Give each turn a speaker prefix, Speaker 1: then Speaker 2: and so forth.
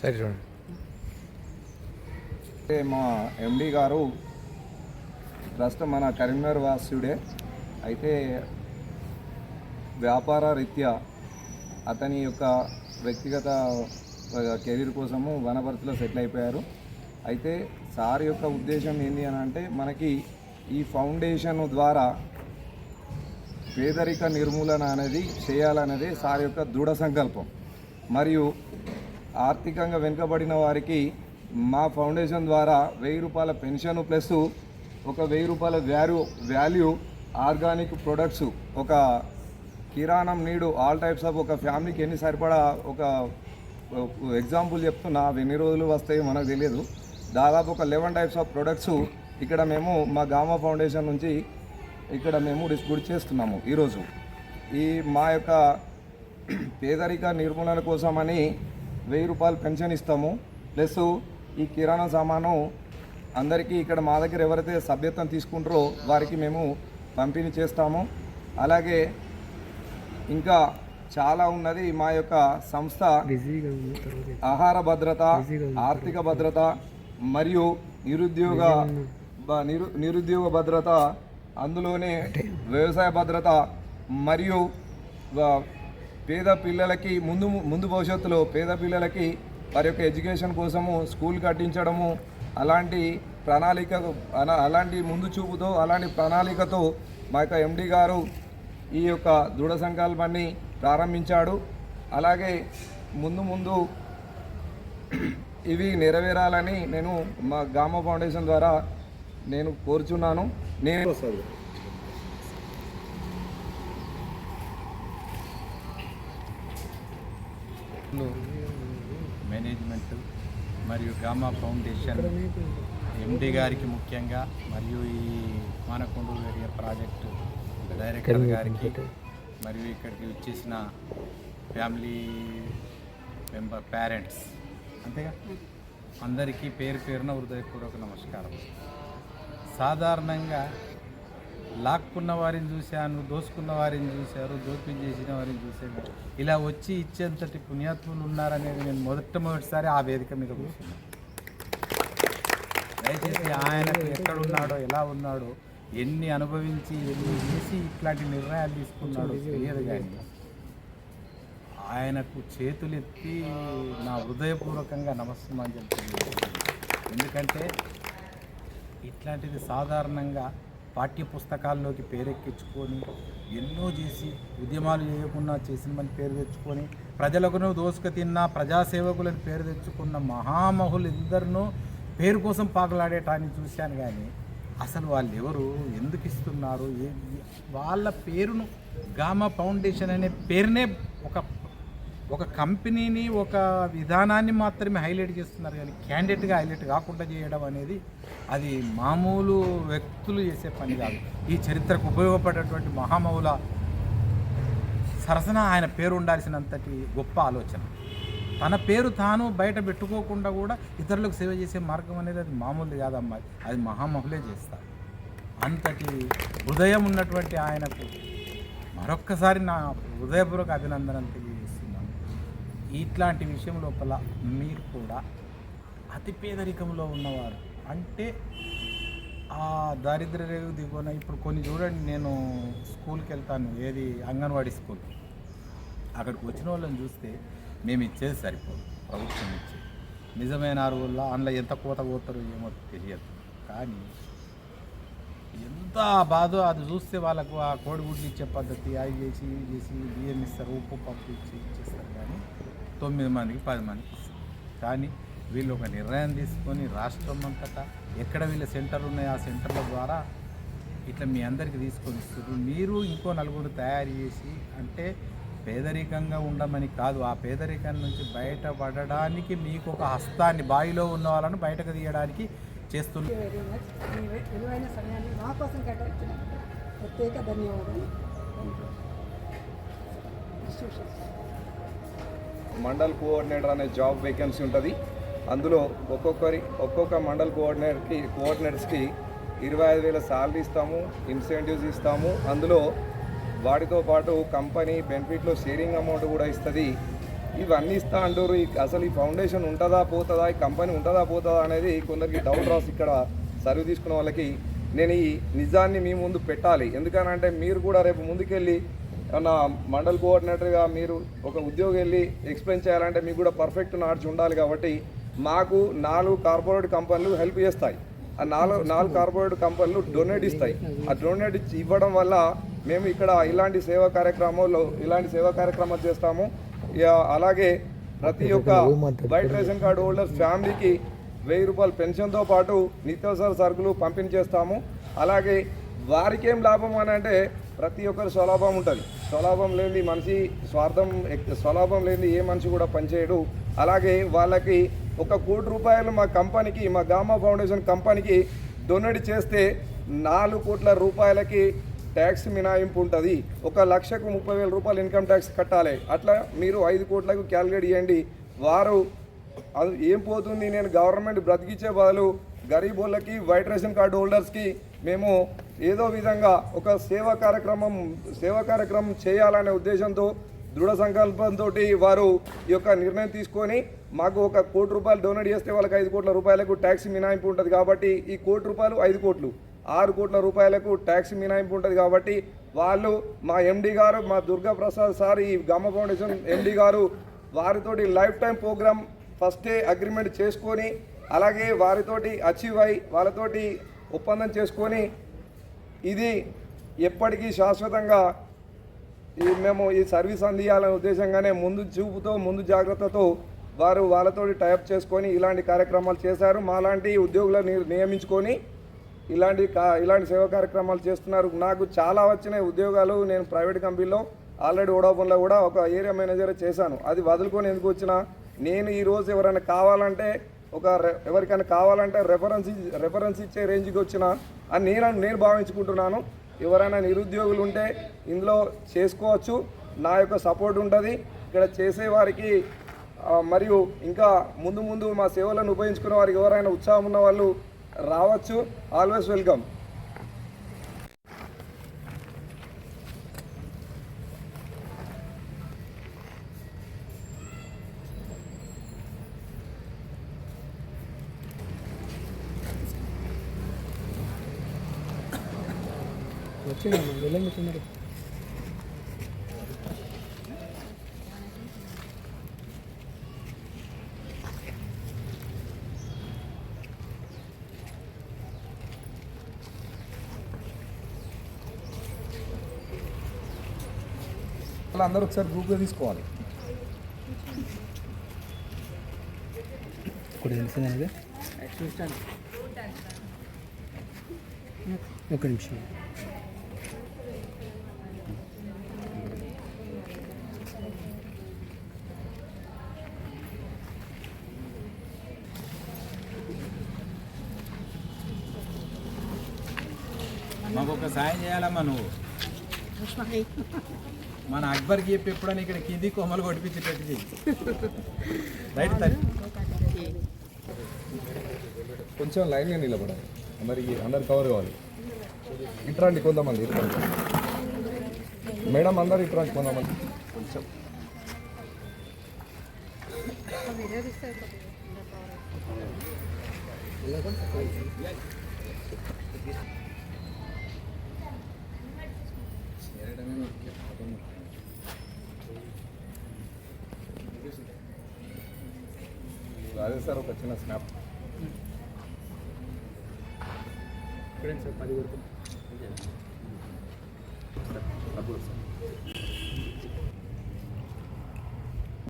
Speaker 1: సరే చూడండి
Speaker 2: మా ఎండి గారు ప్రస్తుతం మన కరీంనగర్ వాసుడే. అయితే వ్యాపార రీత్యా అతని యొక్క వ్యక్తిగత కెరీర్ కోసము వనపర్తిలో సెటిల్ అయిపోయారు. అయితే సార్ యొక్క ఉద్దేశం ఏంటి అని అంటే మనకి ఈ ఫౌండేషన్ ద్వారా పేదరిక నిర్మూలన అనేది చేయాలనేది సార్ యొక్క దృఢ సంకల్పం. మరియు ఆర్థికంగా వెనుకబడిన వారికి మా ఫౌండేషన్ ద్వారా వెయ్యి రూపాయల పెన్షన్ ప్లస్ ఒక వెయ్యి రూపాయల వాల్యూ వాల్యూ ఆర్గానిక్ ప్రొడక్ట్స్ ఒక కిరాణం నీడు ఆల్ టైప్స్ ఆఫ్ ఒక ఫ్యామిలీకి ఎన్ని సరిపడా ఒక ఎగ్జాంపుల్ చెప్తున్నా అవి ఎన్ని రోజులు వస్తాయో మనకు తెలియదు. దాదాపు ఒక లెవెన్ టైప్స్ ఆఫ్ ప్రొడక్ట్స్ ఇక్కడ మేము మా గామా ఫౌండేషన్ నుంచి ఇక్కడ మేము డిస్ట్రిబ్యూట్ చేస్తున్నాము ఈరోజు. ఈ మా యొక్క పేదరిక నిర్మూలన కోసమని వెయ్యి రూపాయలు పెన్షన్ ఇస్తాము. ప్లస్ ఈ కిరాణా సామాను అందరికీ ఇక్కడ మా దగ్గర ఎవరైతే సభ్యత్వం తీసుకుంటారో వారికి మేము పంపిణీ చేస్తాము. అలాగే ఇంకా చాలా ఉన్నది మా యొక్క సంస్థ. ఆహార భద్రత ఆర్థిక భద్రత మరియు నిరుద్యోగ నిరు నిరుద్యోగ భద్రత అందులోనే వ్యవసాయ భద్రత మరియు పేద పిల్లలకి ముందు ముందు భవిష్యత్తులో పేద పిల్లలకి వారి యొక్క ఎడ్యుకేషన్ కోసము స్కూల్ కట్టించడము అలాంటి ప్రణాళిక అలా- అలాంటి ముందు చూపుతో అలాంటి ప్రణాళికతో మా యొక్క ఎండి గారు ఈ యొక్క దృఢ సంకల్పాన్ని ప్రారంభించాడు. అలాగే ముందు ముందు ఇవి నెరవేరాలని నేను మా గామ ఫౌండేషన్ ద్వారా నేను కోరుచున్నాను. నేను
Speaker 3: మేనేజ్మెంట్ మరియు గామా ఫౌండేషన్ ఎండి గారికి ముఖ్యంగా మరియు ఈ మానకొండ ఏరియా ప్రాజెక్టు డైరెక్టర్ గారికి మరియు ఇక్కడికి వచ్చేసిన ఫ్యామిలీ మెంబర్ పేరెంట్స్ అంతేగా? అందరికీ పేరు పేరున హృదయపూర్వక నమస్కారం. సాధారణంగా లాక్కున్న వారిని చూశాను దోసుకున్న వారిని చూశారు దోపిడీ చేసిన వారిని చూశాను. ఇలా వచ్చి ఇచ్చేంతటి పుణ్యాత్ములు ఉన్నారనేది నేను మొదటమొదటిసారి ఆ వేదిక మీద కూర్చున్నాను. దయచేసి ఆయనకు ఎక్కడున్నాడో ఎలా ఉన్నాడో ఎన్ని అనుభవించి ఎన్ని చేసి ఇట్లాంటి నిర్ణయాలు తీసుకున్నాడో తెలియదు కానీ ఆయనకు చేతులెత్తి నా హృదయపూర్వకంగా నమస్కారం చెప్తున్నాను ఎందుకంటే ఇట్లాంటిది సాధారణంగా పాఠ్య పుస్తకాల్లోకి పేరెక్కించుకొని ఎన్నో చేసి ఉద్యమాలు చేయకుండా చేసిన మన పేరు తెచ్చుకొని ప్రజలకును దోసుక తిన్న ప్రజాసేవకులను పేరు తెచ్చుకున్న మహామహులు ఇద్దరినూ పేరు కోసం పాకులాడేటాన్ని చూశాను కానీ అసలు వాళ్ళు ఎవరు ఎందుకు ఇస్తున్నారు? ఏ వాళ్ళ పేరును గామా ఫౌండేషన్ అనే పేరునే ఒక ఒక కంపెనీని ఒక విధానాన్ని మాత్రమే హైలైట్ చేస్తున్నారు కానీ క్యాండిడేట్గా హైలైట్ కాకుండా చేయడం అనేది అది మామూలు వ్యక్తులు చేసే పని కాదు. ఈ చరిత్రకు ఉపయోగపడేటువంటి మహామౌల సరసన ఆయన పేరు ఉండాల్సినంతటి గొప్ప ఆలోచన. తన పేరు తాను బయట పెట్టుకోకుండా కూడా ఇతరులకు సేవ చేసే మార్గం అనేది అది మామూలు కాదమ్మా. అది మహామహులే చేస్తారు. అంతటి హృదయం ఉన్నటువంటి ఆయనకు మరొక్కసారి నా హృదయపూర్వక అభినందనలు తెలియజేస్తున్నాను. ఇట్లాంటి విషయం లోపల మీరు కూడా అతి పేదరికంలో ఉన్నవారు అంటే ఆ దారిద్ర రేగు దిగువన ఇప్పుడు కొన్ని చూడండి నేను స్కూల్కి వెళ్తాను ఏది అంగన్వాడీ స్కూల్. అక్కడికి వచ్చిన వాళ్ళని చూస్తే మేము ఇచ్చేది సరిపోదు. ప్రభుత్వం ఇచ్చేది. నిజమైన అరువుల్లో అందులో ఎంత కోత పోతారో ఏమో తెలియదు. కానీ ఎంత బాధో అది చూస్తే వాళ్ళకు ఆ కోడిగుడ్లు ఇచ్చే పద్ధతి అవి చేసి ఇవి చేసి బియ్యం ఇస్తారు ఉప్పు పప్పు ఇచ్చి ఇచ్చేస్తారు కానీ తొమ్మిది మందికి పది మందికి ఇస్తారు. కానీ వీళ్ళు ఒక నిర్ణయం తీసుకొని రాష్ట్రం అంతటా ఎక్కడ వీళ్ళ సెంటర్ ఉన్నాయో ఆ సెంటర్ల ద్వారా ఇట్లా మీ అందరికి తీసుకొని ఇస్తారు మీరు ఇంకో నలుగురు తయారు చేసి అంటే పేదరికంగా ఉండమని కాదు. ఆ పేదరికం నుంచి బయటపడడానికి మీకు ఒక హస్తాన్ని బావిలో ఉన్న వాళ్ళను బయటకు తీయడానికి చేస్తున్న
Speaker 4: విలువైన సమయాన్ని మా కోసం ప్రత్యేక ధన్యవాదాలు.
Speaker 2: మండల్ కోఆర్డినేటర్ అనే జాబ్ వేకెన్సీ ఉంటుంది. అందులో ఒక్కొక్కరి ఒక్కొక్క మండల్ కోఆర్డినేటర్కి కోఆర్డినేటర్స్కి ఇరవై ఐదు వేల శాలరీ ఇస్తాము ఇన్సెంటివ్స్ ఇస్తాము. అందులో వాటితో పాటు కంపెనీ బెనిఫిట్లో షేరింగ్ అమౌంట్ కూడా ఇస్తుంది. ఇవన్నీ ఇస్తా అంటారు అసలు ఈ ఫౌండేషన్ ఉంటుందా పోతుందా ఈ కంపెనీ ఉంటుందా పోతుందా అనేది కొందరికి డౌట్ రాసి ఇక్కడ సర్వ్ తీసుకున్న వాళ్ళకి నేను ఈ నిజాన్ని మీ ముందు పెట్టాలి. ఎందుకనంటే మీరు కూడా రేపు ముందుకెళ్ళి ఏమన్నా మండల్ కోఆర్డినేటర్గా మీరు ఒక ఉద్యోగి వెళ్ళి ఎక్స్ప్లెయిన్ చేయాలంటే మీకు కూడా పర్ఫెక్ట్ నాడ్జ్ ఉండాలి కాబట్టి మాకు నాలుగు కార్పొరేట్ కంపెనీలు హెల్ప్ చేస్తాయి. ఆ నాలుగు నాలుగు కార్పొరేట్ కంపెనీలు డొనేట్ ఇస్తాయి. ఆ డొనేట్ ఇవ్వడం వల్ల మేము ఇక్కడ ఇలాంటి సేవా కార్యక్రమాల్లో ఇలాంటి సేవా కార్యక్రమాలు చేస్తాము. అలాగే ప్రతి ఒక్క వైట్ రేషన్ కార్డు హోల్డర్ ఫ్యామిలీకి వెయ్యి రూపాయల పెన్షన్తో పాటు నిత్యావసర సరుకులు పంపిణీ చేస్తాము. అలాగే వారికి ఏం లాభం అని అంటే ప్రతి ఒక్కరు స్వలాభం ఉంటుంది. స్వలాభం లేని మనిషి స్వార్థం స్వలాభం లేని ఏ మనిషి కూడా పనిచేయడు. అలాగే వాళ్ళకి ఒక కోటి రూపాయలు మా కంపెనీకి మా గామా ఫౌండేషన్ కంపెనీకి డొనేట్ చేస్తే నాలుగు కోట్ల రూపాయలకి ట్యాక్స్ మినాయింపు ఉంటుంది. ఒక లక్షకు ముప్పై వేల రూపాయలు ఇన్కమ్ ట్యాక్స్ కట్టాలి. అట్లా మీరు ఐదు కోట్లకు క్యాలిక్యులేట్ చేయండి. వారు అది ఏం పోతుంది? నేను గవర్నమెంట్ బ్రతికించే బదులు గరీబోళ్ళకి వైట్ రేషన్ కార్డు హోల్డర్స్కి మేము ఏదో విధంగా ఒక సేవా కార్యక్రమం సేవా కార్యక్రమం చేయాలనే ఉద్దేశంతో దృఢ సంకల్పంతో వారు ఈ యొక్క నిర్ణయం తీసుకొని మాకు ఒక కోటి రూపాయలు డొనేట్ చేస్తే వాళ్ళకి ఐదు కోట్ల రూపాయలకు ట్యాక్స్ మినాయింపు ఉంటుంది కాబట్టి ఈ కోటి రూపాయలు ఐదు కోట్లు. ఆరు కోట్ల రూపాయలకు ట్యాక్స్ మినాయింపు ఉంటుంది కాబట్టి వాళ్ళు మా ఎండి గారు మా దుర్గా ప్రసాద్ సార్ ఈ గమ్మ ఫౌండేషన్ ఎండి గారు వారితోటి లైఫ్ టైం ప్రోగ్రామ్ ఫస్టే అగ్రిమెంట్ చేసుకొని అలాగే వారితోటి అచీవ్ అయి వాళ్ళతోటి ఒప్పందం చేసుకొని ఇది ఎప్పటికీ శాశ్వతంగా ఈ మేము ఈ సర్వీస్ అందియాలనే ఉద్దేశంగానే ముందు చూపుతో ముందు జాగ్రత్తతో వారు వాళ్ళతోటి టైప్ చేసుకొని ఇలాంటి కార్యక్రమాలు చేశారు. మాలాంటి ఉద్యోగులను నియమించుకొని ఇలాంటి కా ఇలాంటి సేవా కార్యక్రమాలు చేస్తున్నారు. నాకు చాలా వచ్చినాయి ఉద్యోగాలు. నేను ప్రైవేట్ కంపెనీలో ఆల్రెడీ ఓడాఫోన్లో కూడా ఒక ఏరియా మేనేజర్ చేశాను. అది వదులుకొని ఎందుకు వచ్చినా నేను ఈరోజు ఎవరైనా కావాలంటే ఒక ఎవరికైనా కావాలంటే రెఫరెన్స్ రెఫరెన్స్ ఇచ్చే రేంజ్కి వచ్చిన అని నేను నేను భావించుకుంటున్నాను. ఎవరైనా నిరుద్యోగులు ఉంటే ఇందులో చేసుకోవచ్చు. నా యొక్క సపోర్ట్ ఉంటుంది. ఇక్కడ చేసేవారికి మరియు ఇంకా ముందు ముందు మా సేవలను ఉపయోగించుకునే వారికి ఎవరైనా ఉత్సాహం ఉన్న వాళ్ళు రావచ్చు. ఆల్వేస్ వెల్కమ్
Speaker 1: వచ్చిందమ్మా వెళ్ళండి తొందరగా
Speaker 2: వాళ్ళందరూ ఒకసారి గ్రూప్గా తీసుకోవాలి.
Speaker 1: ఇప్పుడు తెలిసింది అనేది? ఒక నిమిషం.
Speaker 3: మాకు ఒక సాయం చేయాలమ్మా నువ్వు. మన అక్బర్కి చెప్పి ఎప్పుడైనా ఇక్కడ కింది కొమ్మలు కొట్టిపించేటట్టు రైట్ తల్లి.
Speaker 2: కొంచెం లైన్గా నిలబడాలి. అందరికి అందరు కవర్ కావాలి. ఇట్రాండి కొంతమంది ఇట్రాండి మేడం అందరు ఇట్రాండి కొంతమంది. కొంచెం. అదే సార్ ఒక చిన్న స్నాప్
Speaker 1: ఇప్పుడే సార్ పది వరకు
Speaker 2: డబ్బులు సార్